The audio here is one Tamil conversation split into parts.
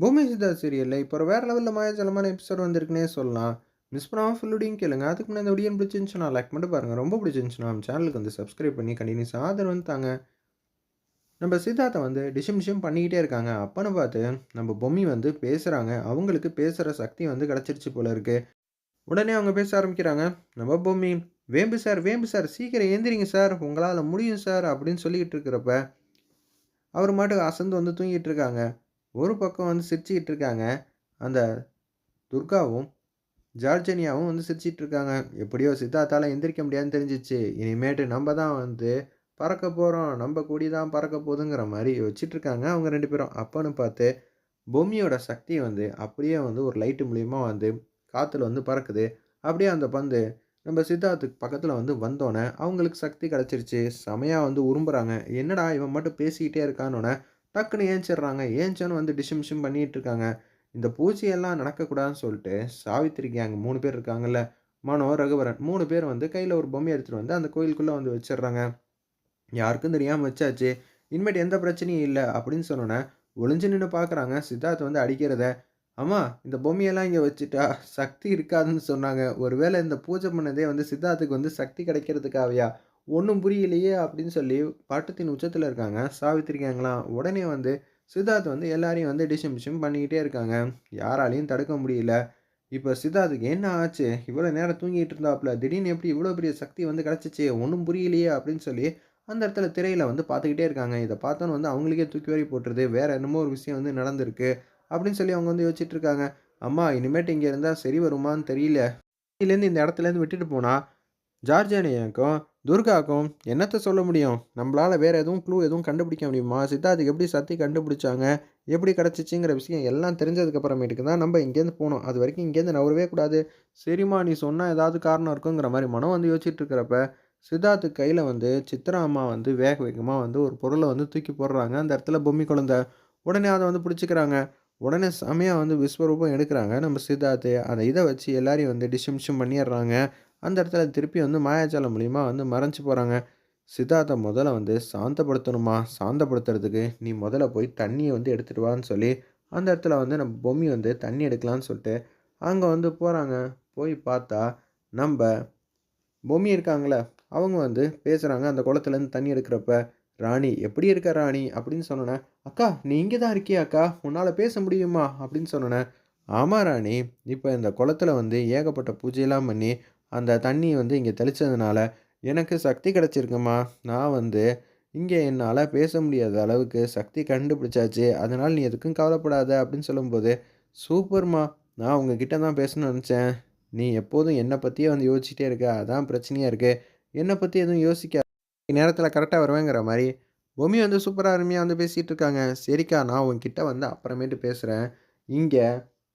பூமி சீரியலில் இப்போ ஒரு வேறு லெவலில் மாயாஜலமான எபிசோட் வந்திருக்குன்னே சொல்லலாம். மிஸ் பண்ணாமல் ஃபுல்லுடையும் கேளுங்க. அதுக்கு முன்னாடி அந்த வீடியோ பிடிச்சிருந்துச்சுன்னா லைக் மட்டும் பாருங்கள் ரொம்ப பிடிச்சிருந்துச்சுன்னா நம்ம சேனலுக்கு வந்து சப்ஸ்கிரைப் பண்ணி கண்டினியூஸ் ஆதரவு வந்து தாங்க. நம்ம சித்தார்த்தை வந்து டிஷம் டிஷம் பண்ணிக்கிட்டே இருக்காங்க. அப்போன்னு பார்த்து நம்ம பொம்மி வந்து பேசுகிறாங்க அவங்களுக்கு பேசுகிற சக்தி வந்து கிடச்சிருச்சு போல இருக்கு. உடனே அவங்க பேச ஆரம்பிக்கிறாங்க. நம்ம பொம்மி வேம்பு சார் வேம்பு சார் சீக்கிரம் ஏந்திரிங்க சார் உங்களால் முடியும் சார் அப்படின்னு சொல்லிக்கிட்டு இருக்கிறப்ப அவர் மாட்டுக்கு அசந்து வந்து தூங்கிட்டு இருக்காங்க. ஒரு பக்கம் வந்து சிரிச்சுக்கிட்டு இருக்காங்க அந்த துர்காவும் ஜார்ஜனியாவும் வந்து சிரிச்சிட்டு இருக்காங்க எப்படியோ சித்தார்த்தால் எந்திரிக்க முடியாதுன்னு தெரிஞ்சிச்சு. இனிமேட்டு நம்ம தான் வந்து பறக்க போகிறோம் நம்ம கூடி தான் பறக்க போகுதுங்கிற மாதிரி வச்சிட்டு இருக்காங்க அவங்க ரெண்டு பேரும். அப்போன்னு பார்த்து பொம்மியோட சக்தி வந்து அப்படியே வந்து ஒரு லைட்டு மூலியமாக வந்து காற்றுல வந்து பறக்குது. அப்படியே அந்த பந்து நம்ம சித்தார்த்துக்கு பக்கத்தில் வந்து வந்தோடனே அவங்களுக்கு சக்தி கிடச்சிருச்சு. செமையாக வந்து உரும்புறாங்க. என்னடா இவன் மட்டும் பேசிக்கிட்டே இருக்கானோன்னே டக்குன்னு ஏஞ்சிடுறாங்க ஏஞ்சோன்னு வந்து டிஷிம் டிஷம் பண்ணிகிட்டு இருக்காங்க இந்த பூஜையெல்லாம் நடக்கக்கூடாதுன்னு சொல்லிட்டு சாவித்திரி கேங் மூணு பேர் இருக்காங்கல்ல மனோ ரகுவரன் மூணு பேர் வந்து கையில் ஒரு பொம்மை எடுத்துகிட்டு வந்து அந்த கோயிலுக்குள்ளே வந்து வச்சிடுறாங்க யாருக்கும் தெரியாமல் வச்சாச்சு. இனிமேட்டு எந்த பிரச்சனையும் இல்லை அப்படின்னு சொன்னோன்னே ஒளிஞ்சு நின்று பார்க்குறாங்க சித்தார்த் வந்து அடிக்கிறத. அம்மா இந்த பொம்மையெல்லாம் இங்கே வச்சுட்டா சக்தி இருக்காதுன்னு சொன்னாங்க. ஒருவேளை இந்த பூஜை பண்ணதே வந்து சித்தார்த்துக்கு வந்து சக்தி கிடைக்கிறதுக்காகயா? ஒன்றும் புரியலையே அப்படின்னு சொல்லி பட்டத்தின் உச்சத்தில் இருக்காங்க. சாவித்திரிக்காங்களாம் உடனே வந்து சித்தார்த் வந்து எல்லாரையும் வந்து டிஷம் டிஷம் பண்ணிக்கிட்டே இருக்காங்க. யாராலையும் தடுக்க முடியல. இப்போ சித்தார்த்துக்கு என்ன ஆச்சு? இவ்வளோ நேரம் தூங்கிட்டு இருந்தாப்புல திடீர்னு எப்படி இவ்வளோ பெரிய சக்தி வந்து கிடச்சிச்சு? ஒன்றும் புரியலையே அப்படின்னு சொல்லி அந்த இடத்துல திரையில் வந்து பார்த்துக்கிட்டே இருக்காங்க. இதை பார்த்தோன்னு வந்து அவங்களுக்கே தூக்கி வரி போட்டுருது. வேறு என்னமோ ஒரு விஷயம் வந்து நடந்திருக்கு அப்படின்னு சொல்லி அவங்க வந்து யோசிச்சுட்டு இருக்காங்க. அம்மா இனிமேட்டு இங்கே இருந்தால் சரி வருமான்னு தெரியல. இதுலேருந்து இந்த இடத்துலேருந்து விட்டுட்டு போனால் ஜார்ஜானியாக்கும் துர்காக்கும் என்னத்தை சொல்ல முடியும்? நம்மளால் வேறு எதுவும் க்ளூ எதுவும் கண்டுபிடிக்க முடியுமா? சித்தார்த்துக்கு எப்படி சத்தி கண்டுபிடிச்சாங்க? எப்படி கிடச்சிச்சிங்கிற விஷயம் எல்லாம் தெரிஞ்சதுக்கப்புறமேட்டுக்கு தான் நம்ம இங்கேருந்து போகணும் அது வரைக்கும் இங்கேருந்து நவரவே கூடாது. சரிம்மா நீ சொன்னால் ஏதாவது காரணம் இருக்குங்கிற மாதிரி மனம் வந்து யோசிச்சுட்டு இருக்கிறப்ப சித்தார்த்து கையில் வந்து சித்ரா அம்மா வந்து வேக வேகமாக வந்து ஒரு பொருளை வந்து தூக்கி போடுறாங்க. அந்த இடத்துல பொம்மி குழந்த. உடனே அதை வந்து பிடிச்சிக்கிறாங்க. உடனே செமையாக வந்து விஸ்வரூபம் எடுக்கிறாங்க நம்ம சித்தார்த்து. அந்த இதை வச்சு எல்லாரையும் வந்து டிஷம் டிஷம் பண்ணிடுறாங்க. அந்த இடத்துல திருப்பி வந்து மாயாஜாலம் மூலிமா வந்து மறைஞ்சு போகிறாங்க சித்தார்த்தை முதல்ல வந்து சாந்தப்படுத்தணுமா? சாந்தப்படுத்துறதுக்கு நீ முதல்ல போய் தண்ணியை வந்து எடுத்துகிட்டு வான்னு சொல்லி அந்த இடத்துல வந்து நம்ம பொம்மி வந்து தண்ணி எடுக்கலான்னு சொல்லிட்டு அங்கே வந்து போகிறாங்க போய் பார்த்தா நம்ம பொம்மி இருக்காங்களே அவங்க வந்து பேசுகிறாங்க அந்த குளத்துலேருந்து தண்ணி எடுக்கிறப்ப ராணி எப்படி இருக்க ராணி? அப்படின்னு சொன்னேன் அக்கா நீ இங்கே தான் இருக்கியா அக்கா? உன்னால் பேச முடியுமா? அப்படின்னு சொன்னேன் ஆமாம் ராணி இப்போ இந்த குளத்துல வந்து ஏகப்பட்ட பூஜையெல்லாம் பண்ணி அந்த தண்ணி வந்து இங்கே தெளித்ததுனால எனக்கு சக்தி கிடச்சிருக்குமா? நான் வந்து இங்கே என்னால் பேச முடியாத அளவுக்கு சக்தி கண்டுபிடிச்சாச்சு. அதனால் நீ எதுக்கும் கவலைப்படாத அப்படின்னு சொல்லும்போது சூப்பர்மா நான் உங்ககிட்ட தான் பேசணும்னு நினச்சேன். நீ எப்போதும் என்னை பற்றியே வந்து யோசிச்சுட்டே இருக்க. அதான் பிரச்சனையாக இருக்குது என்னை பற்றி எதுவும் யோசிக்க நேரத்தில் கரெக்டாக வருவேங்கிற மாதிரி. பொம்மி வந்து சூப்பராக அருமையாக வந்து பேசிகிட்டு இருக்காங்க. சரிக்கா நான் உங்ககிட்ட வந்து அப்புறமேட்டு பேசுகிறேன் இங்கே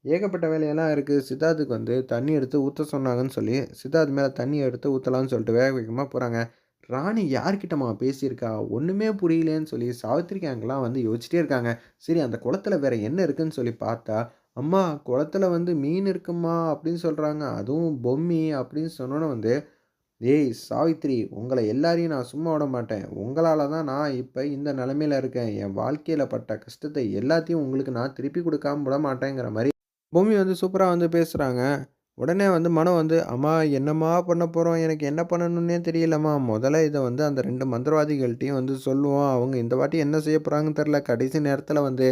ஏகப்பட்ட வேலையெல்லாம் இருக்குது. சித்தார்த்துக்கு வந்து தண்ணி எடுத்து ஊற்ற சொன்னாங்கன்னு சொல்லி சித்தார்த் மேலே தண்ணி எடுத்து ஊற்றலான்னு சொல்லிட்டு வேக வேகமாக போகிறாங்க ராணி யார்கிட்டமா பேசியிருக்கா? ஒன்றுமே புரியலேன்னு சொல்லி சாவித்திரிக்கு கேங்கெலாம் வந்து யோசிச்சிட்டே இருக்காங்க. சரி அந்த குளத்துல வேறு என்ன இருக்குதுன்னு சொல்லி பார்த்தா அம்மா குளத்துல வந்து மீன் இருக்குமா அப்படின்னு சொல்கிறாங்க அதுவும் பொம்மி அப்படின்னு சொன்னோன்னே வந்து ஏய் சாவித்ரி உங்களை எல்லாரையும் நான் சும்மா விட மாட்டேன். உங்களால் தான் நான் இப்போ இந்த நிலமையில இருக்கேன். என் வாழ்க்கையில் பட்ட கஷ்டத்தை எல்லாத்தையும் உங்களுக்கு நான் திருப்பி கொடுக்காம விட மாட்டேங்கிற மாதிரி பூமி வந்து சூப்பராக வந்து பேசுகிறாங்க உடனே வந்து மனம் வந்து அம்மா என்னம்மா பண்ண போகிறோம் எனக்கு என்ன பண்ணணுன்னே தெரியலம்மா. முதல்ல இதை வந்து அந்த ரெண்டு மந்திரவாதிகள்கிட்டையும் வந்து சொல்லுவோம். அவங்க இந்த வாட்டி என்ன செய்ய போகிறாங்கன்னு தெரில கடைசி நேரத்தில் வந்து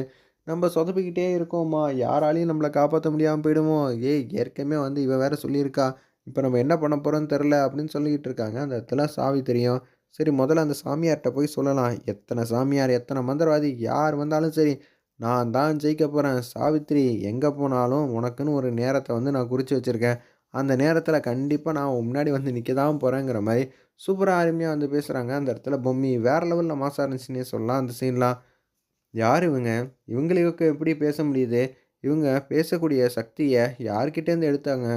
நம்ம சொதப்பிக்கிட்டே இருக்கோம்மா. யாராலையும் நம்மளை காப்பாற்ற முடியாமல் போயிடுமோ? ஏய் ஏற்கனவே வந்து இவன் வேற சொல்லியிருக்கா. இப்போ நம்ம என்ன பண்ண போகிறோன்னு தெரில அப்படின்னு சொல்லிக்கிட்டு இருக்காங்க. அந்த இடத்துல சாவி தெரியும். சரி முதல்ல அந்த சாமியார்கிட்ட போய் சொல்லலாம். எத்தனை சாமியார் எத்தனை மந்திரவாதி யார் வந்தாலும் சரி நான் தான் ஜெயிக்க போகிறேன் சாவித்ரி எங்கே போனாலும் உனக்குன்னு ஒரு நேரத்தை வந்து நான் குறித்து வச்சுருக்கேன். அந்த நேரத்தில் கண்டிப்பாக நான் முன்னாடி வந்து நிற்க தான் போகிறேங்கிற மாதிரி சூப்பராக அருமையாக வந்து பேசுகிறாங்க அந்த இடத்துல பொம்மி வேறு லெவலில் மாசாக இருந்துச்சுன்னே சொல்லலாம் அந்த சீன்லாம் யார் இவங்க? இவங்களுக்கு எப்படி பேச முடியுது? இவங்க பேசக்கூடிய சக்தியை யார்கிட்டேருந்து எடுத்தாங்க?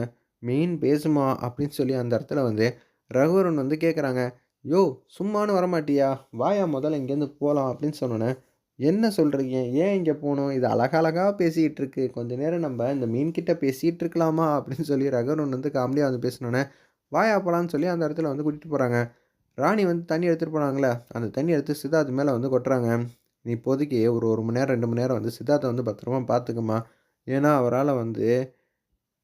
மீன் பேசுமா? அப்படின்னு சொல்லி அந்த இடத்துல வந்து ரகுவரன் வந்து கேட்குறாங்க யோ சும்மானு வரமாட்டியா? வாயா முதல்ல இங்கேருந்து போகலாம் அப்படின்னு சொன்னோன்னே என்ன சொல்கிறீங்க ஏன் இங்கே போகணும் இது அழகழகாக பேசிகிட்டு இருக்கு கொஞ்ச நேரம் நம்ம இந்த மீன்கிட்ட பேசிகிட்டு இருக்கலாமா அப்படின்னு சொல்லி ரகுவரன் வந்து காமெடியாக வந்து பேசினோன்னே வாயா போகலான்னு சொல்லி அந்த இடத்துல வந்து கூட்டிகிட்டு போகிறாங்க ராணி வந்து தண்ணி எடுத்துகிட்டு போனாங்களே அந்த தண்ணி எடுத்து சித்தார்த்து மேலே வந்து கொட்டுறாங்க. நீ இப்போதைக்கு ஒரு ஒரு மணி நேரம் ரெண்டு மணி நேரம் வந்து சித்தார்த்தை வந்து பத்திரமா பார்த்துக்குமா ஏன்னா அவரால் வந்து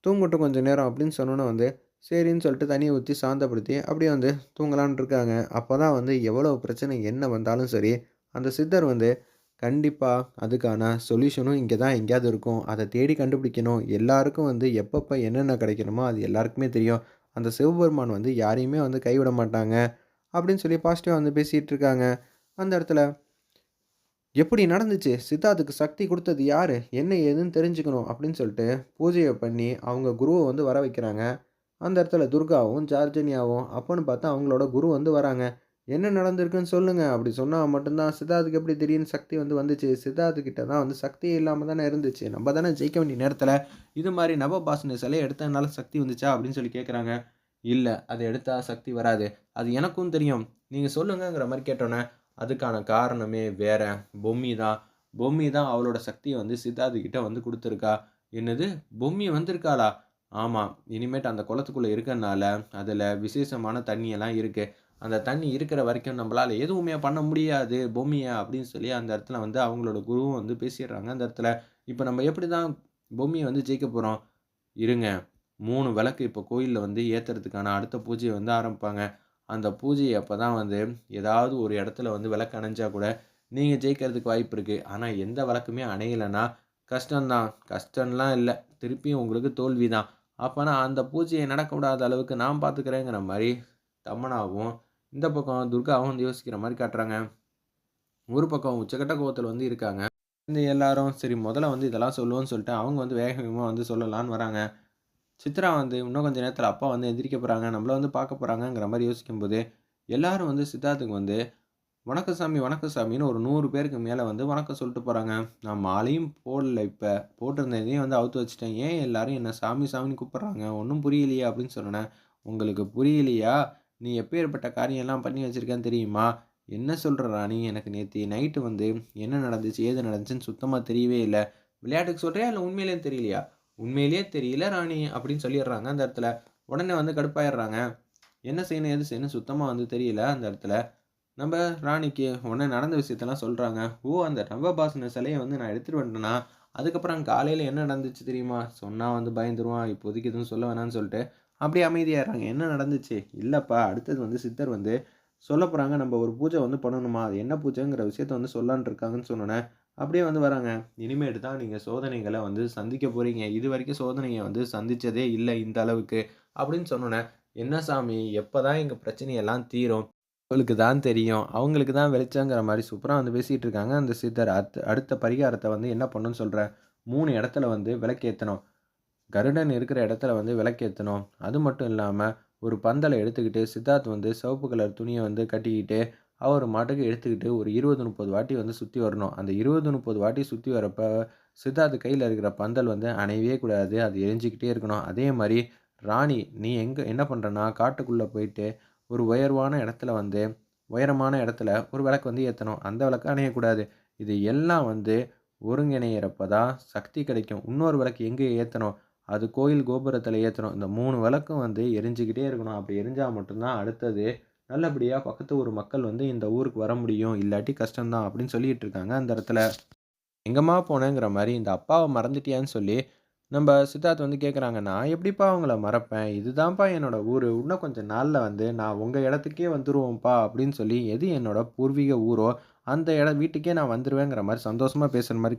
தூங்கட்டும் கொஞ்சம் நேரம் அப்படின்னு சொன்னோன்னே வந்து சரின்னு சொல்லிட்டு தண்ணியை ஊற்றி சாந்தப்படுத்தி அப்படியே வந்து தூங்கலான் இருக்காங்க. அப்போ தான் வந்து எவ்வளோ பிரச்சனை என்ன வந்தாலும் சரி அந்த சித்தர் வந்து கண்டிப்பாக அதுக்கான சொல்யூஷனும் இங்கே தான் எங்கேயாவது இருக்கும். அதை தேடி கண்டுபிடிக்கணும். எல்லாருக்கும் வந்து எப்பப்போ என்னென்ன கிடைக்கணுமோ அது எல்லாருக்குமே தெரியும். அந்த சிவபெருமான் வந்து யாரையுமே வந்து கைவிட மாட்டாங்க அப்படின்னு சொல்லி பாசிட்டிவாக வந்து பேசிகிட்டு இருக்காங்க. அந்த இடத்துல எப்படி நடந்துச்சு? சித்தார்த்துக்கு சக்தி கொடுத்தது யார்? என்ன ஏதுன்னு தெரிஞ்சுக்கணும் அப்படின்னு சொல்லிட்டு பூஜையை பண்ணி அவங்க குருவை வந்து வர வைக்கிறாங்க. அந்த இடத்துல துர்காவும் ஜார்ஜனியாவும் அப்போன்னு பார்த்தா அவங்களோட குரு வந்து வராங்க. என்ன நடந்திருக்குன்னு சொல்லுங்கள் அப்படி சொன்னால் மட்டும்தான் சித்தார்த்துக்கு எப்படி திடீர்னு சக்தி வந்து வந்துச்சு? சித்தார்த்து கிட்ட தான் வந்து சக்தி இல்லாமல் தானே இருந்துச்சு. நம்ம தானே ஜெயிக்க வேண்டிய நேரத்தில் இது மாதிரி நவபாசன சிலையை எடுத்ததுனால சக்தி வந்துச்சா? அப்படின்னு சொல்லி கேட்குறாங்க இல்லை அதை எடுத்தால் சக்தி வராது. அது எனக்கும் தெரியும். நீங்கள் சொல்லுங்கங்கிற மாதிரி கேட்டோன்னே அதுக்கான காரணமே வேற. பொம்மி தான். பொம்மி தான் அவளோட சக்தியை வந்து சித்தார்த்து கிட்ட வந்து கொடுத்துருக்கா. என்னது? பொம்மி வந்திருக்காளா? ஆமாம் இனிமேட்டு அந்த குளத்துக்குள்ளே இருக்கறனால அதில் விசேஷமான தண்ணியெல்லாம் இருக்குது அந்த தண்ணி இருக்கிற வரைக்கும் நம்மளால் எதுவுமே பண்ண முடியாது பொம்மியை அப்படின்னு சொல்லி அந்த இடத்துல வந்து அவங்களோட குருவும் வந்து பேசிடுறாங்க. அந்த இடத்துல இப்போ நம்ம எப்படி தான் பொம்மியை வந்து ஜெயிக்க போகிறோம் இருங்க மூணு விளக்கு இப்போ கோயிலில் வந்து ஏற்றுறதுக்கான அடுத்த பூஜையை வந்து ஆரம்பிப்பாங்க. அந்த பூஜையை அப்போ தான் வந்து ஏதாவது ஒரு இடத்துல வந்து விளக்கு அணைஞ்சா கூட நீங்கள் ஜெயிக்கிறதுக்கு வாய்ப்பு இருக்குது ஆனால் எந்த விளக்குமே அணையலைன்னா கஷ்டம்தான். கஷ்டம்லாம் இல்லை. திருப்பியும் உங்களுக்கு தோல்வி தான் அப்போனா அந்த பூஜையை நடக்க விடாத அளவுக்கு நான் பார்த்துக்கிறேங்கிற மாதிரி தமனாவும் இந்த பக்கம் துர்காவும் வந்து யோசிக்கிற மாதிரி காட்டுறாங்க. ஒரு பக்கம் உச்சக்கட்ட கோவத்தில் வந்து இருக்காங்க. இந்த எல்லாரும் சரி முதல்ல வந்து இதெல்லாம் சொல்லுவோன்னு சொல்லிட்டு அவங்க வந்து வேக வேகமாக வந்து சொல்லலான்னு வராங்க. சித்ரா வந்து இன்னும் கொஞ்சம் நேரத்தில் அப்பா வந்து எந்திரிக்க போகிறாங்க நம்மள வந்து பார்க்க போகிறாங்கங்கிற மாதிரி யோசிக்கும்போது எல்லாரும் வந்து சித்தார்த்துக்கு வந்து வணக்கம் சாமி வணக்க சாமின்னு ஒரு நூறு பேருக்கு மேலே வந்து வணக்கம் சொல்லிட்டு போகிறாங்க நான் மாலையும் போடல இப்போ. போட்டிருந்ததையும் வந்து அவுத்து வச்சுட்டேன். ஏன் எல்லாரும் என்னை சாமி சாமின்னு கூப்பிட்றாங்க? ஒன்றும் புரியலையா அப்படின்னு சொன்னேன் உங்களுக்கு புரியலையா? நீ எப்பேற்பட்ட காரியம்லாம் பண்ணி வச்சுருக்கேன்னு தெரியுமா? என்ன சொல்கிற ராணி? எனக்கு நேற்று நைட்டு வந்து என்ன நடந்துச்சு ஏது நடந்துச்சுன்னு சுத்தமாக தெரியவே இல்லை. விளையாட்டுக்கு சொல்கிறியா இல்லை உண்மையிலேயே தெரியலையா? உண்மையிலேயே தெரியல ராணி அப்படின்னு சொல்லிடுறாங்க அந்த இடத்துல. உடனே வந்து கடுப்பாயிடுறாங்க. என்ன செய்யணும் எது செய்யணும் சுத்தமாக வந்து தெரியல அந்த இடத்துல. நம்ம ராணிக்கு உடனே நடந்த விஷயத்தெல்லாம் சொல்கிறாங்க ஓ அந்த நவபாசன சிலையை வந்து நான் எடுத்துகிட்டு வந்துட்டேன்னா அதுக்கப்புறம் காலையில் என்ன நடந்துச்சு தெரியுமா? சொன்னால் வந்து பயந்துருவான் இப்போதைக்கு எதுவும் சொல்ல வேணாம்னு சொல்லிட்டு அப்படியே அமைதியாகிறாங்க என்ன நடந்துச்சு? இல்லைப்பா அடுத்தது வந்து சித்தர் வந்து சொல்ல போகிறாங்க நம்ம ஒரு பூஜை வந்து பண்ணணுமா? அது என்ன பூஜைங்கிற விஷயத்த வந்து சொல்லான் இருக்காங்கன்னு சொன்னோன்னே அப்படியே வந்து வராங்க. இனிமேட்டு தான் நீங்கள் சோதனைகளை வந்து சந்திக்க போகிறீங்க இது வரைக்கும் சோதனையை வந்து சந்தித்ததே இல்லை இந்த அளவுக்கு அப்படின்னு சொன்னோன்னே என்ன சாமி எப்போ தான் எங்கள் பிரச்சனையெல்லாம் தீரும்? அவங்களுக்கு தான் தெரியும். அவங்களுக்கு தான் வெளிச்சங்கிற மாதிரி சூப்பராக வந்து பேசிகிட்டு இருக்காங்க. அந்த சித்தர் அடுத்த அடுத்த பரிகாரத்தை வந்து என்ன பண்ணுன்னு சொல்கிற மூணு இடத்துல வந்து விளக்கேற்றணும் கருடன் இருக்கிற இடத்துல வந்து விளக்கேற்றணும் அது மட்டும் இல்லாமல் ஒரு பந்தலை எடுத்துக்கிட்டு சித்தார்த் வந்து சிவப்பு கலர் துணியை வந்து கட்டிக்கிட்டு அவர் மாட்டுக்கு எடுத்துக்கிட்டு ஒரு இருபது முப்பது வாட்டி வந்து சுற்றி வரணும். அந்த இருபது முப்பது வாட்டி சுற்றி வரப்போ சித்தார்த்து கையில் இருக்கிற பந்தல் வந்து அணையவே கூடாது. அது எரிஞ்சிக்கிட்டே இருக்கணும். அதே மாதிரி ராணி நீ எங்கே என்ன பண்ணுறனா காட்டுக்குள்ளே போயிட்டு ஒரு உயர்வான இடத்துல வந்து உயரமான இடத்துல ஒரு விளக்கு வந்து ஏற்றணும் அந்த விளக்கு அணையக்கூடாது. இது எல்லாம் வந்து ஒருங்கிணையிறப்ப தான் சக்தி கிடைக்கும். இன்னொரு விளக்கு எங்கே ஏற்றணும் அது கோயில் கோபுரத்தில் ஏற்றணும் இந்த மூணு விளக்கும் வந்து எரிஞ்சுக்கிட்டே இருக்கணும். அப்படி எரிஞ்சால் மட்டும்தான் அடுத்தது நல்லபடியாக பக்கத்து ஊர் மக்கள் வந்து இந்த ஊருக்கு வர முடியும். இல்லாட்டி கஷ்டம்தான் அப்படின்னு சொல்லிகிட்டு இருக்காங்க அந்த இடத்துல. எங்கம்மா போனேங்கிற மாதிரி இந்த அப்பாவை மறந்துட்டியான்னு சொல்லி நம்ம சித்தார்த் வந்து கேட்குறாங்க நான் எப்படிப்பா அவங்கள மறப்பேன்? இதுதான்ப்பா என்னோடய ஊர். இன்னும் கொஞ்சம் நாளில் வந்து நான் உங்கள் இடத்துக்கே வந்துடுவோம்ப்பா அப்படின்னு சொல்லி எது என்னோட பூர்வீக ஊரோ அந்த இட வீட்டுக்கே நான் வந்துடுவேங்கிற மாதிரி சந்தோஷமாக பேசுகிற மாதிரி